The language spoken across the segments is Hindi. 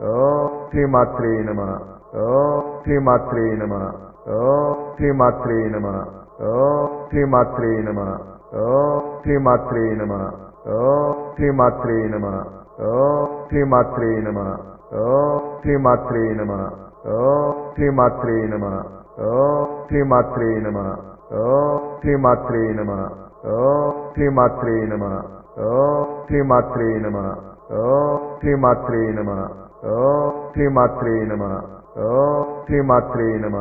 ಓಂ ಶ್ರೀಮಾತ್ರೇ ನಮಃ ಓಂ ಶ್ರೀಮಾತ್ರೇ ನಮಃ ಓಂ ಶ್ರೀಮಾತ್ರೇ ನಮಃ ಓಂ ಶ್ರೀಮಾತ್ರೇ ನಮಃ ಓಂ ಶ್ರೀಮಾತ್ರೇ ನಮಃ ಓಂ ಶ್ರೀಮಾತ್ರೇ ನಮಃ ಓಂ ಶ್ರೀಮಾತ್ರೇ ನಮಃ ಓಂ ಶ್ರೀಮಾತ್ರೇ ನಮಃ ಓಂ ಶ್ರೀಮಾತ್ರೇ ನಮಃ ಓಂ ಶ್ರೀಮಾತ್ರೇ ನಮಃ ಓಂ ಶ್ರೀಮಾತ್ರೇ ನಮಃ ಓಂ ಶ್ರೀಮಾತ್ರೇ ನಮಃ ಓಂ ಶ್ರೀಮಾತ್ರೇ ನಮಃ ಓಂ ಶ್ರೀಮಾತ್ರೇ ನಮಃ ओम श्रीमात्रे नमः ओम श्रीमात्रे नम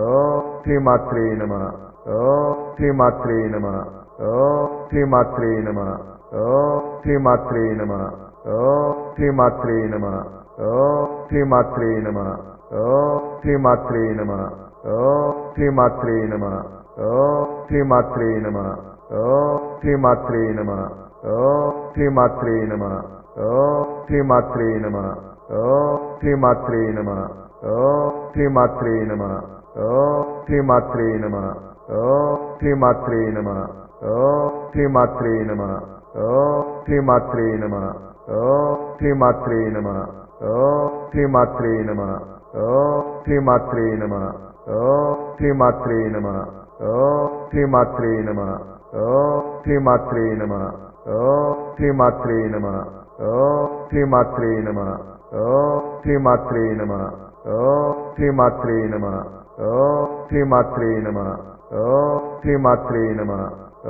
ओम श्रीमात्रे नमः ओम श्रीमात्रे नम ओम श्रीमात्रे नमः ओम श्रीमात्रे नम ओम श्रीमात्रे नमः ओम श्रीमात्रे नम ओम श्रीमात्रे नमः श्रीमात्रे नमः श्रीमात्रे नमः श्रीमात्रे नमः श्रीमात्रे नमः त्रिमात्रे नम त्रिमात्रे नम त्रिमात्रे नम त्रिमात्रे नम त्रिमात्रे नम त्रिमात्रे नम त्रिमात्रे नम त्रिमात्रे नम त्रिमात्रे नम त्रिमात्रे नम त्रिमात्रे नम त्रिमात्रे नम त्रिमात्रे नम ओम श्रीमात्रे नमः ओम श्रीमात्रे नम ओम श्रीमात्रे नमः ओम श्रीमात्रे नम ओम श्रीमात्रे नमः ओम श्रीमात्रे नम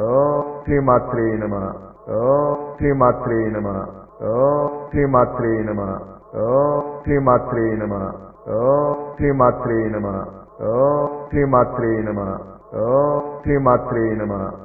ओम श्रीमात्रे नमः ओम श्रीमात्रे नम ओम श्रीमात्रे नमः श्रीमात्रे नमः श्रीमात्रे नमः श्रीमात्रे नमः श्रीमात्रे नमः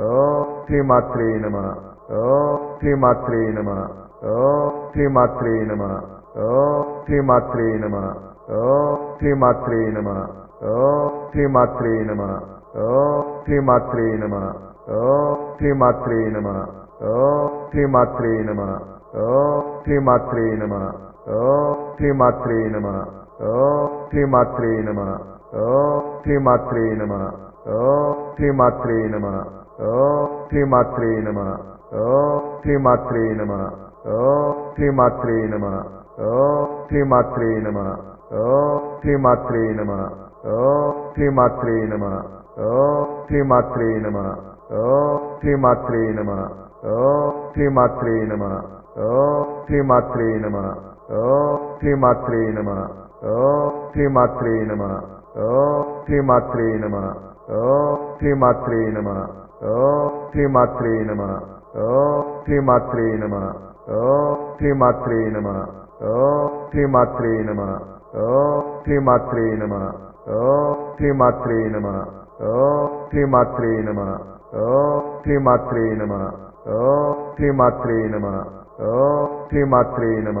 ॐ श्रीमात्रे नम ॐ श्रीमात्रे नमः ॐ श्रीमात्रे नमः ॐ श्रीमात्रे नमः श्रीमात्रे नमः श्रीमात्रे नमः श्रीमात्रे नमः श्रीमात्रे नमः श्रीमात्रे नमः श्रीमात्रे नमः श्रीमात्रे नमः श्रीमात्रे नमः ఓం శ్రీమాత్రే నమ ఓం శ్రీమాత్రే నమ ఓం శ్రీమాత్రే నమ ఓం శ్రీమాత్రే నమ ఓం శ్రీమాత్రే నమ ఓం శ్రీమాత్రే నమ ఓం శ్రీమాత్రే నమ ఓం శ్రీమాత్రే నమ ఓం శ్రీమాత్రే నమ ఓం శ్రీమాత్రే నమ ఓం శ్రీమాత్రే నమ ఓం శ్రీమాత్రే నమ ఓం శ్రీమాత్రే నమ ओम श्रीमात्रे नम ओम श्रीमात्रे नम ओम श्रीमात्रे नम ओम श्रीमात्रे नम ओम श्रीमात्रे नम ओम श्रीमात्रे नम ओम श्रीमात्रे नम ओम श्रीमात्रे नम ओम श्रीमात्रे नम ओम श्रीमात्रे नम ओम श्रीमात्रे नम ओम श्रीमात्रे नम ओम श्रीमात्रे नम